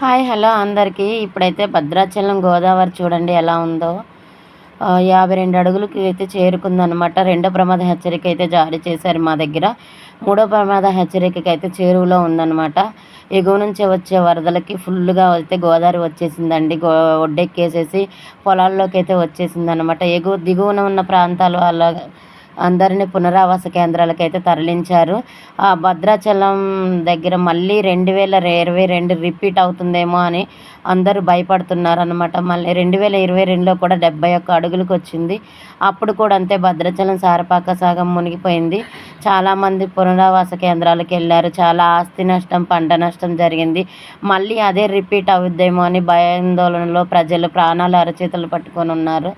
Hi hello అందరికీ. ఇప్పుడైతే భద్రాచలం గోదావరి చూడండి ఎలా ఉందో. యాభై రెండు అడుగులకి అయితే చేరుకుందనమాట రెండో ప్రమాద హెచ్చరిక అయితే జారీ చేశారు మా దగ్గర. మూడో ప్రమాద హెచ్చరికకి అయితే చేరువలో ఉందన్నమాట. ఎగువ నుంచి వచ్చే వరదలకి ఫుల్గా అయితే గోదావరి వచ్చేసిందండి. గో ఒడ్డెక్కేసేసి పొలాల్లోకి అయితే వచ్చేసిందనమాట ఎగువ దిగువన ఉన్న ప్రాంతాలు అలా అందరినీ పునరావాస కేంద్రాలకు అయితే తరలించారు. ఆ భద్రాచలం దగ్గర మళ్ళీ రెండు వేల ఇరవై రెండు రిపీట్ అవుతుందేమో అని అందరూ భయపడుతున్నారు అనమాట మళ్ళీ రెండు వేల ఇరవై రెండులో కూడా డెబ్బై ఒక్క అడుగులకు వచ్చింది. అప్పుడు కూడా అంతే భద్రాచలం సారపాక సాగం మునిగిపోయింది. చాలామంది పునరావాస కేంద్రాలకు వెళ్ళారు. చాలా ఆస్తి నష్టం పంట నష్టం జరిగింది. మళ్ళీ అదే రిపీట్ అవుద్దేమో అని భయాందోళనలో ప్రజలు ప్రాణాలు అరచేతులు పట్టుకొని ఉన్నారు.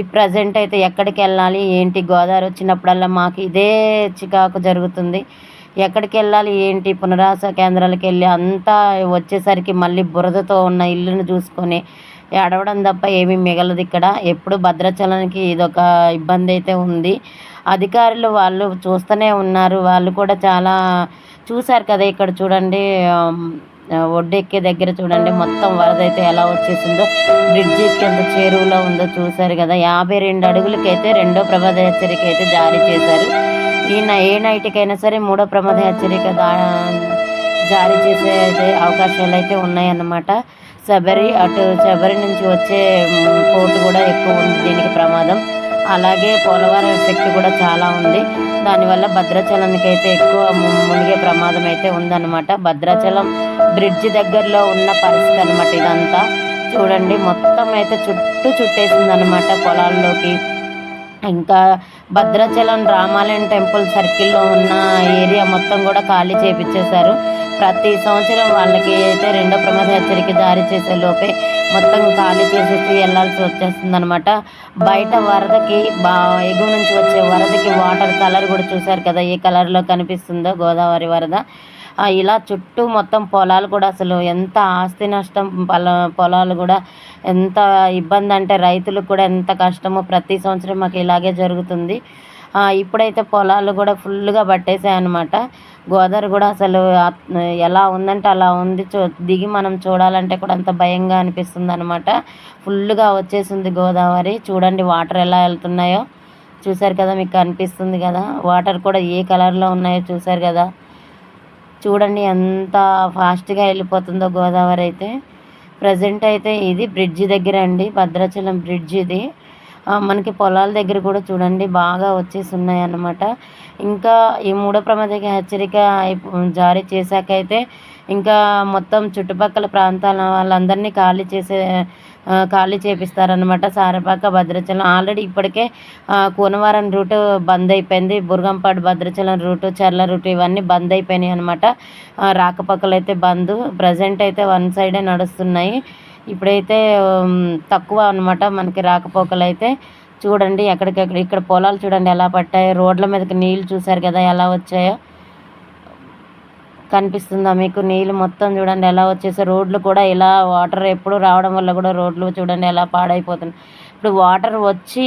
ఈ ప్రజెంట్ అయితే ఎక్కడికి వెళ్ళాలి? ఏంటి? గోదావరి వచ్చినప్పుడల్లా మాకు ఇదే చికాకు జరుగుతుంది. ఎక్కడికి వెళ్ళాలి? ఏంటి? పునరాస కేంద్రాలకు వెళ్ళి అంతా వచ్చేసరికి మళ్ళీ బురదతో ఉన్న ఇల్లును చూసుకొని అడవడం తప్ప ఏమీ మిగలదు ఇక్కడ. ఎప్పుడు భద్రాచలానికి ఇదొక ఇబ్బంది అయితే ఉంది. అధికారులు వాళ్ళు చూస్తూనే ఉన్నారు. వాళ్ళు కూడా చాలా చూశారు కదా ఇక్కడ చూడండి. ఒడ్డెక్కే దగ్గర చూడండి మొత్తం వరద అయితే ఎలా వచ్చేసిందో. బ్రిడ్జి ఎంత చేరువులో ఉందో చూసారు కదా. యాభై రెండు అడుగులకైతే రెండో ప్రమాద హెచ్చరిక అయితే జారీ చేశారు. ఈ ఏ నైట్కైనా సరే మూడో ప్రమాద హెచ్చరిక జారీ చేసే అవకాశాలు అయితే ఉన్నాయన్నమాట. శబరి అటు శబరి నుంచి వచ్చే పోటు కూడా ఎక్కువ ఉంది దీనికి ప్రమాదం. అలాగే పోలవరం ఎఫెక్ట్ కూడా చాలా ఉంది. దానివల్ల భద్రాచలానికి అయితే ఎక్కువ మునిగే ప్రమాదం అయితే ఉందన్నమాట. భద్రాచలం బ్రిడ్జ్ దగ్గరలో ఉన్న పరిస్థితి అనమాట ఇదంతా. చూడండి మొత్తం అయితే చుట్టూ చుట్టేసింది అనమాట పొలాల్లోకి. ఇంకా భద్రాచలం రామాలయం టెంపుల్ సర్కిల్లో ఉన్న ఏరియా మొత్తం కూడా ఖాళీ చేపించేశారు ప్రతి సంవత్సరం వాళ్ళకి అయితే రెండో ప్రమాద హెచ్చరిక జారీ చేసే లోపే మొత్తం ఖాళీ చేసేసి వెళ్ళాల్సి వచ్చేస్తుంది అనమాట బయట వరదకి బా ఎగువ నుంచి వచ్చే వరదకి వాటర్ కలర్ కూడా చూసారు కదా ఏ కలర్లో కనిపిస్తుందో గోదావరి వరద. ఇలా చుట్టూ మొత్తం పొలాలు కూడా అసలు ఎంత ఆస్తి నష్టం పొల పొలాలు కూడా ఎంత ఇబ్బంది అంటే రైతులకు కూడా ఎంత కష్టమో ప్రతి సంవత్సరం మాకు ఇలాగే జరుగుతుంది. ఇప్పుడైతే పొలాలు కూడా ఫుల్గా పట్టేసాయి అనమాట గోదావరి కూడా అసలు ఎలా ఉందంటే అలా ఉంది. చూ దిగి మనం చూడాలంటే కూడా అంత భయంగా అనిపిస్తుంది అనమాట ఫుల్గా వచ్చేసింది గోదావరి. చూడండి వాటర్ ఎలా వెళ్తున్నాయో. చూసారు కదా మీకు అనిపిస్తుంది కదా. వాటర్ కూడా ఏ కలర్లో ఉన్నాయో చూసారు కదా. చూడండి ఎంత ఫాస్ట్గా వెళ్ళిపోతుందో గోదావరి అయితే. ప్రజెంట్ అయితే ఇది బ్రిడ్జి దగ్గర అండి. భద్రాచలం బ్రిడ్జ్ ఇది. మనకి పొలాల దగ్గర కూడా చూడండి బాగా వచ్చేసి ఉన్నాయి అన్నమాట ఇంకా ఈ మూడో ప్రమాదక హెచ్చరిక జారీ చేశాకైతే ఇంకా మొత్తం చుట్టుపక్కల ప్రాంతాల వాళ్ళందరినీ ఖాళీ చేసే ఖాళీ చేపిస్తారనమాట సారపాక భద్రాచలం. ఆల్రెడీ ఇప్పటికే కూనవరం రూటు బంద్ అయిపోయింది. బుర్గంపాడు భద్రాచలం రూటు చర్ల రూటు ఇవన్నీ బంద్ అయిపోయినాయి అనమాట రాకపోకలు అయితే బంద్. ప్రజెంట్ అయితే వన్ సైడే నడుస్తున్నాయి. ఇప్పుడైతే తక్కువ అనమాట మనకి రాకపోకలు అయితే చూడండి ఎక్కడికెక్కడ ఇక్కడ పొలాలు చూడండి ఎలా పట్టాయో. రోడ్ల మీదకి నీళ్ళు చూసారు కదా ఎలా వచ్చాయో. కనిపిస్తుందా మీకు? నీళ్ళు మొత్తం చూడండి ఎలా వచ్చేసి రోడ్లు కూడా ఇలా వాటర్ ఎప్పుడు రావడం వల్ల కూడా రోడ్లు చూడండి ఎలా పాడైపోతున్నాయి. ఇప్పుడు వాటర్ వచ్చి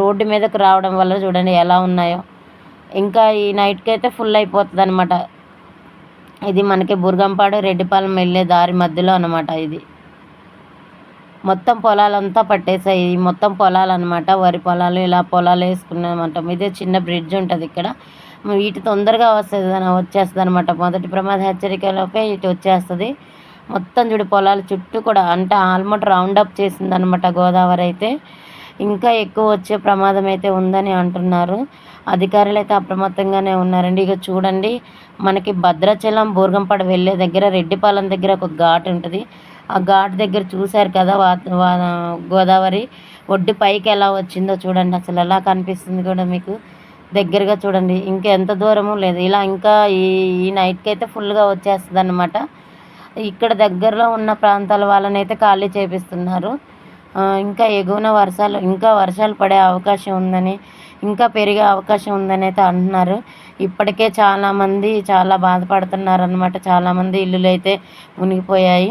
రోడ్డు మీదకి రావడం వల్ల చూడండి ఎలా ఉన్నాయో. ఇంకా ఈ నైట్కి అయితే ఫుల్ అయిపోతుంది అనమాట ఇది మనకి బుర్గంపాడు రెడ్డిపాలెం వెళ్ళే దారి మధ్యలో అనమాట ఇది. మొత్తం పొలాలంతా పట్టేసాయి మొత్తం పొలాలు అనమాట వరి పొలాలు ఇలా పొలాలు వేసుకున్నామంట. ఇదే చిన్న బ్రిడ్జ్ ఉంటుంది ఇక్కడ. వీటి తొందరగా వస్తుంది వచ్చేస్తుంది అనమాట మొదటి ప్రమాద హెచ్చరికలోపే ఇటు వచ్చేస్తుంది. మొత్తం చూడు పొలాలు చుట్టూ కూడా అంటే ఆల్మోస్ట్ రౌండ్ అప్ చేసింది అనమాట గోదావరి అయితే. ఇంకా ఎక్కువ వచ్చే ప్రమాదం అయితే ఉందని అంటున్నారు. అధికారులు అయితే అప్రమత్తంగానే ఉన్నారండి. ఇక చూడండి మనకి భద్రాచలం బూర్గంపాడు వెళ్ళే దగ్గర రెడ్డిపాలెం దగ్గర ఒక ఘాట్ ఉంటుంది. ఆ ఘాట్ దగ్గర చూశారు కదా వా గోదావరి. ఒడ్డు పైకి ఎలా వచ్చిందో చూడండి. అసలు ఎలా కనిపిస్తుంది కూడా మీకు దగ్గరగా చూడండి. ఇంకా ఎంత దూరము లేదు. ఇలా ఇంకా ఈ ఈ నైట్కి అయితే ఫుల్గా వచ్చేస్తుంది అనమాట ఇక్కడ దగ్గరలో ఉన్న ప్రాంతాల వాళ్ళని అయితే ఖాళీ చేపిస్తున్నారు. ఇంకా ఎగువన వర్షాలు ఇంకా వర్షాలు పడే అవకాశం ఉందని ఇంకా పెరిగే అవకాశం ఉందని అయితే అంటున్నారు. ఇప్పటికే చాలామంది చాలా బాధపడుతున్నారు అనమాట చాలామంది ఇల్లులు అయితే మునిగిపోయాయి.